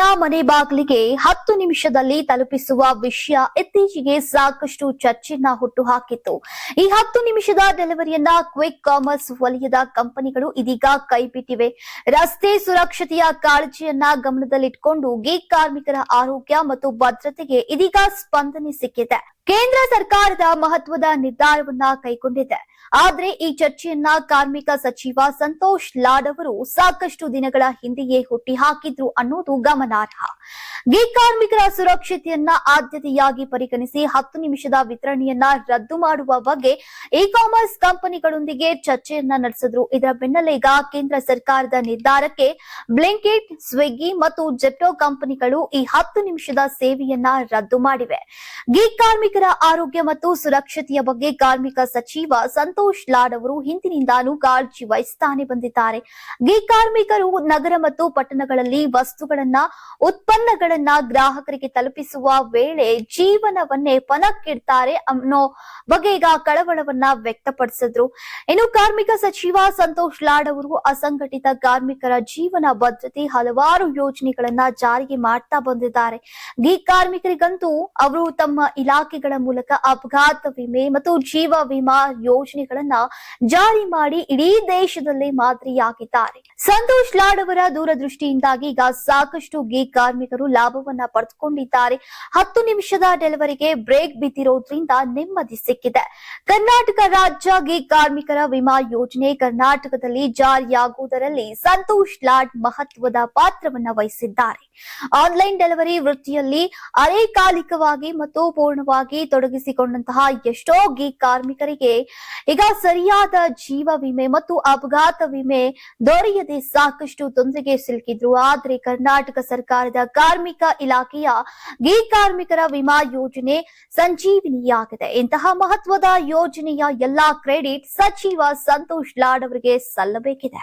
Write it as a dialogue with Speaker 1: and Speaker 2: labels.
Speaker 1: ಮನೆ ಬಾಗಿಲಿಗೆ ಹತ್ತು ನಿಮಿಷದಲ್ಲಿ ತಲುಪಿಸುವ ವಿಷಯ ಇತ್ತೀಚೆಗೆ ಸಾಕಷ್ಟು ಚರ್ಚೆಯನ್ನ ಹುಟ್ಟುಹಾಕಿತ್ತು. ಈ ಹತ್ತು ನಿಮಿಷದ ಡೆಲಿವರಿಯನ್ನ ಕ್ವಿಕ್ ಕಾಮರ್ಸ್ ವಲಯದ ಕಂಪನಿಗಳು ಇದೀಗ ಕೈಬಿಟ್ಟಿವೆ. ರಸ್ತೆ ಸುರಕ್ಷತೆಯ ಕಾಳಜಿಯನ್ನ ಗಮನದಲ್ಲಿಟ್ಕೊಂಡು ಗೀಗ್ ಕಾರ್ಮಿಕರ ಆರೋಗ್ಯ ಮತ್ತು ಭದ್ರತೆಗೆ ಇದೀಗ ಸ್ಪಂದನೆ ಸಿಕ್ಕಿದೆ. ಕೇಂದ್ರ ಸರ್ಕಾರದ ಮಹತ್ವದ ನಿರ್ಧಾರವನ್ನ ಕೈಗೊಂಡಿದೆ. ಆದರೆ ಈ ಚರ್ಚೆಯನ್ನ ಕಾರ್ಮಿಕ ಸಚಿವ ಸಂತೋಷ್ ಲಾಡ್ ಅವರು ಸಾಕಷ್ಟು ದಿನಗಳ ಹಿಂದೆಯೇ ಹುಟ್ಟಿ ಹಾಕಿದ್ರು ಅನ್ನೋದು ಗಮನಾರ್ಹ. ಗಿ ಕಾರ್ಮಿಕರ ಸುರಕ್ಷತೆಯನ್ನ ಆದ್ಯತೆಯಾಗಿ ಪರಿಗಣಿಸಿ ಹತ್ತು ನಿಮಿಷದ ವಿತರಣೆಯನ್ನ ರದ್ದು ಮಾಡುವ ಬಗ್ಗೆ ಇ ಕಾಮರ್ಸ್ ಕಂಪನಿಗಳೊಂದಿಗೆ ಚರ್ಚೆಯನ್ನ ನಡೆಸಿದ್ರು. ಇದರ ಬೆನ್ನಲ್ಲೇ ಈಗ ಕೇಂದ್ರ ಸರ್ಕಾರದ ನಿರ್ಧಾರಕ್ಕೆ ಬ್ಲಿಂಕೆಟ್, ಸ್ವಿಗ್ಗಿ ಮತ್ತು ಜೆಪ್ಟೋ ಕಂಪನಿಗಳು ಈ ಹತ್ತು ನಿಮಿಷದ ಸೇವೆಯನ್ನ ರದ್ದು ಮಾಡಿವೆ. ಗೀಗ್ ಕಾರ್ಮಿಕರ ಆರೋಗ್ಯ ಮತ್ತು ಸುರಕ್ಷತೆಯ ಬಗ್ಗೆ ಕಾರ್ಮಿಕ ಸಚಿವ ಸಂತೋಷ್ ಲಾಡ್ ಅವರು ಹಿಂದಿನಿಂದಾನೂ ಕಾಳಜಿ ವಹಿಸುತ್ತಾನೆ ಬಂದಿದ್ದಾರೆ. ಗಿ ಕಾರ್ಮಿಕರು ನಗರ ಮತ್ತು ಪಟ್ಟಣಗಳಲ್ಲಿ ವಸ್ತುಗಳನ್ನ, ಉತ್ಪನ್ನಗಳನ್ನ ಗ್ರಾಹಕರಿಗೆ ತಲುಪಿಸುವ ವೇಳೆ ಜೀವನವನ್ನೇ ಪಣಕ್ಕಿಡ್ತಾರೆ ಅನ್ನೋ ಬಗ್ಗೆ ಈಗ ಕಳವಳವನ್ನ ವ್ಯಕ್ತಪಡಿಸಿದ್ರು. ಇನ್ನು ಕಾರ್ಮಿಕ ಸಚಿವ ಸಂತೋಷ್ ಲಾಡ್ ಅವರು ಅಸಂಘಟಿತ ಕಾರ್ಮಿಕರ ಜೀವನ ಭದ್ರತೆ ಹಲವಾರು ಯೋಜನೆಗಳನ್ನ ಜಾರಿಗೆ ಮಾಡ್ತಾ ಬಂದಿದ್ದಾರೆ. ಗಿ ಕಾರ್ಮಿಕರಿಗಂತೂ ಅವರು ತಮ್ಮ ಇಲಾಖೆಗಳ ಮೂಲಕ ಅಪಘಾತ ವಿಮೆ ಮತ್ತು ಜೀವ ವಿಮಾ ಯೋಜನೆಗಳನ್ನ ಜಾರಿ ಮಾಡಿ ಇಡೀ ದೇಶದಲ್ಲಿ ಮಾದರಿಯಾಗಿದ್ದಾರೆ. ಸಂತೋಷ್ ಲಾಡ್ ಅವರ ದೂರದೃಷ್ಟಿಯಿಂದಾಗಿ ಈಗ ಸಾಕಷ್ಟು ಗೀಗ್ ಕಾರ್ಮಿಕರು ಲಾಭವನ್ನ ಪಡೆದುಕೊಂಡಿದ್ದಾರೆ. ಹತ್ತು ನಿಮಿಷದ ಡೆಲಿವರಿಗೆ ಬ್ರೇಕ್ ಬಿದ್ದಿರೋದ್ರಿಂದ ನೆಮ್ಮದಿ ಸಿಕ್ಕಿದೆ. ಕರ್ನಾಟಕ ರಾಜ್ಯ ಗೀಗ್ ಕಾರ್ಮಿಕರ ವಿಮಾ ಯೋಜನೆ ಕರ್ನಾಟಕದಲ್ಲಿ ಜಾರಿಯಾಗುವುದರಲ್ಲಿ ಸಂತೋಷ್ ಲಾಡ್ ಮಹತ್ವದ ಪಾತ್ರವನ್ನ ವಹಿಸಿದ್ದಾರೆ. ಆನ್ಲೈನ್ ಡೆಲಿವರಿ ವೃತ್ತಿಯಲ್ಲಿ ಅರೆಕಾಲಿಕವಾಗಿ ಮತ್ತು ಪೂರ್ಣವಾಗಿ ತೊಡಗಿಸಿಕೊಂಡಂತಹ ಎಷ್ಟೋ ಗೀ ಕಾರ್ಮಿಕರಿಗೆ ಈಗ ಸರಿಯಾದ ಜೀವ ವಿಮೆ ಮತ್ತು ಅಪಘಾತ ವಿಮೆ ದೊರೆಯದೆ ಸಾಕಷ್ಟು ತೊಂದರೆಗೆ ಸಿಲುಕಿದ್ರು. ಆದ್ರೆ ಕರ್ನಾಟಕ ಸರ್ಕಾರದ ಕಾರ್ಮಿಕ ಇಲಾಖೆಯ ಗೀಗ್ ಕಾರ್ಮಿಕರ ವಿಮಾ ಯೋಜನೆ ಸಂಜೀವಿನಿಯಾಗಿದೆ. ಇಂತಹ ಮಹತ್ವದ ಯೋಜನೆಯ ಎಲ್ಲಾ ಕ್ರೆಡಿಟ್ ಸಚಿವ ಸಂತೋಷ್ ಲಾಡ್ ಅವರಿಗೆ ಸಲ್ಲಬೇಕಿದೆ.